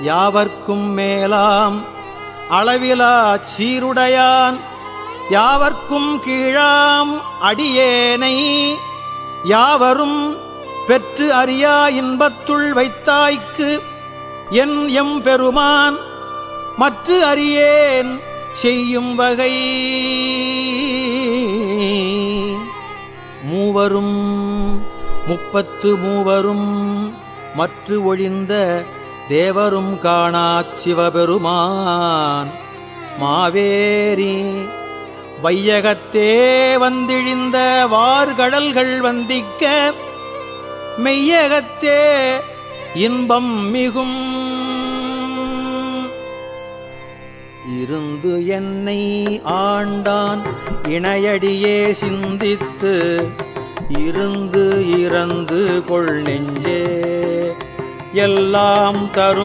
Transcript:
யாவர்க்கும் மேலாம் அளவிலா சீருடையான் யாவர்க்கும் கீழாம் அடியேனை யாவரும் பெற்று அறியா இன்பத்துள் வைத்தாய்க்கு என் எம் பெருமான் மற்ற அறியேன் செய்யும் வகை. மூவரும் முப்பத்து மூவரும் மற்று ஒழிந்த தேவரும் காணாச் சிவபெருமான். மாவேரி வையகத்தே வந்திழிந்த வார்கடல்கள் வந்திக்க மெய்யகத்தே இன்பம் மிகும். இருந்து என்னை ஆண்டான் இணையடியே சிந்தித்து இருந்து இறந்து கொள் நெஞ்சே. எல்லாம் தரும்.